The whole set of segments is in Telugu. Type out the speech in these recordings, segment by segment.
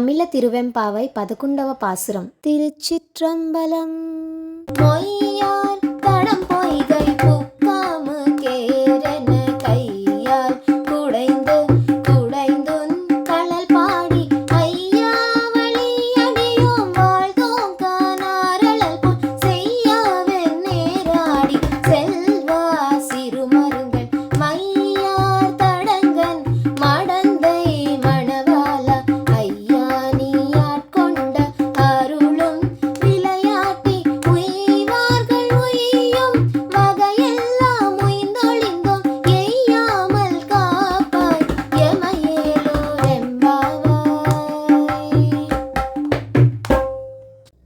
தமிழ திருவெம்பாவை பதகுண்டவ பாசுரம். திருச்சிற்றம்பலம் மொய்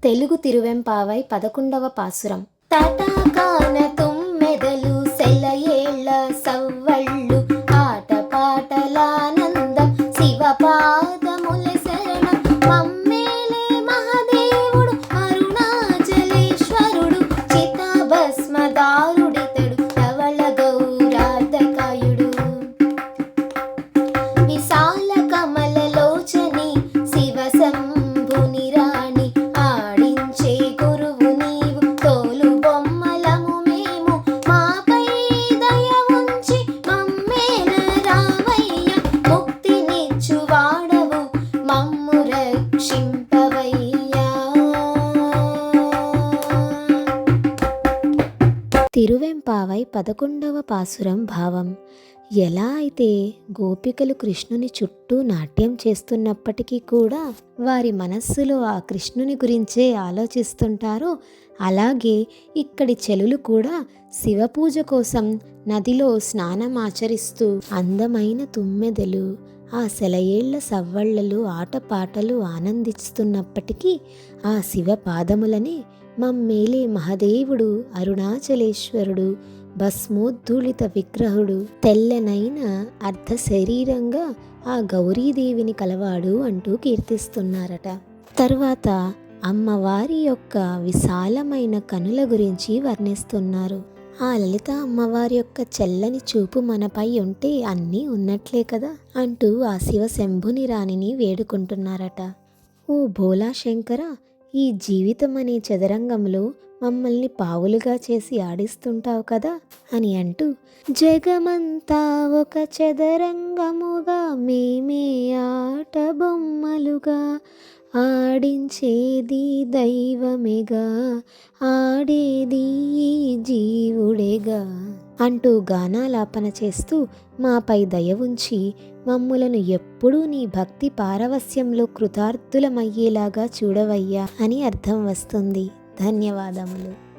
తెలుగు తిరువెంపావై పదకొండవ పాసురం. తటాకాన తుమ్మెదలు సెలయేళ్ళ సవ్వళ్ళు ఆట పాటలానందం తిరువెంపావై పదకొండవ పాసురం భావం. ఎలా అయితే గోపికలు కృష్ణుని చుట్టూ నాట్యం చేస్తున్నప్పటికీ కూడా వారి మనస్సులో ఆ కృష్ణుని గురించే ఆలోచిస్తుంటారో అలాగే ఇక్కడి చెలులు కూడా శివపూజ కోసం నదిలో స్నానం ఆచరిస్తూ అందమైన తుమ్మెదలు ఆ సెలయేళ్ళ సవ్వళ్ళలు ఆటపాటలు ఆనందిస్తున్నప్పటికీ ఆ శివ పాదములని మమ్మేలే మహదేవుడు అరుణాచలేశ్వరుడు భస్మోద్ధూళిత విగ్రహుడు తెల్లనైన అర్ధ శరీరంగా ఆ గౌరీదేవిని కలవాడు అంటూ కీర్తిస్తున్నారట. తరువాత అమ్మవారి యొక్క విశాలమైన కనుల గురించి వర్ణిస్తున్నారు. ఆ లలిత అమ్మవారి యొక్క చెల్లని చూపు మనపై ఉంటే అన్నీ ఉన్నట్లే కదా అంటూ ఆ శివ శంభుని రాణిని వేడుకుంటున్నారట. ఓ భోలా శంకర ఈ జీవితం అనే చదరంగంలో మమ్మల్ని పావులుగా చేసి ఆడిస్తుంటావు కదా? అని అంటూ జగమంతా ఒక చదరంగముగా మేమే ఆట బొమ్మలుగా ఆడించేది దైవమేగా ఆడేది ఈ జీవుడేగా. అంటూ గానాలాపన చేస్తూ మాపై దయ ఉంచి మమ్ములను ఎప్పుడూ నీ భక్తి పారవస్యంలో కృతార్థులమయ్యేలాగా చూడవయ్యా అని అర్థం వస్తుంది. ధన్యవాదములు.